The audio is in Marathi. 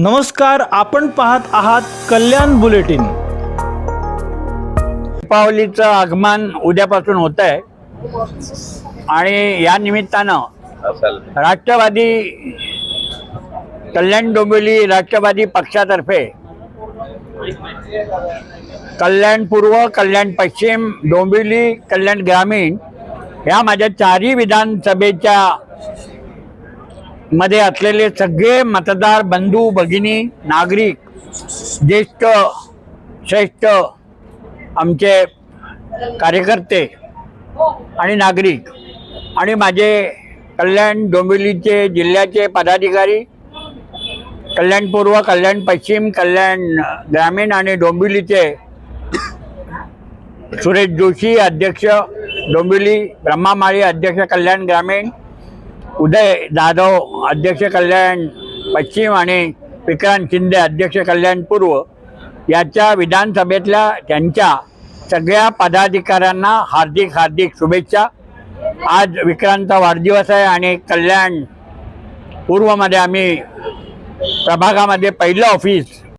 नमस्कार आपण पाहत आहात कल्याण बुलेटिन. दीपावलीचं आगमन उद्यापासून होत आहे आणि या निमित्तानं राष्ट्रवादी कल्याण डोंबिवली राष्ट्रवादी पक्षातर्फे कल्याण पूर्व कल्याण पश्चिम डोंबिवली कल्याण ग्रामीण या माझ्या चारही विधानसभेच्या मध्ये असलेले सगळे मतदार बंधू भगिनी नागरिक ज्येष्ठ श्रेष्ठ आमचे कार्यकर्ते आणि नागरिक आणि माझे कल्याण डोंबिवलीचे जिल्ह्याचे पदाधिकारी कल्याण पूर्व कल्याण पश्चिम कल्याण ग्रामीण आणि डोंबिवलीचे सुरेश जोशी अध्यक्ष डोंबिवली ब्रह्मामाळी अध्यक्ष कल्याण ग्रामीण उदय जाधव अध्यक्ष कल्याण पश्चिम आणि विक्रांत शिंदे अध्यक्ष कल्याण पूर्व याच्या विधानसभेतल्या त्यांच्या सगळ्या पदाधिकाऱ्यांना हार्दिक हार्दिक शुभेच्छा. आज विक्रांतचा वाढदिवस आहे आणि कल्याण पूर्वमध्ये आम्ही प्रभागामध्ये पहिलं ऑफिस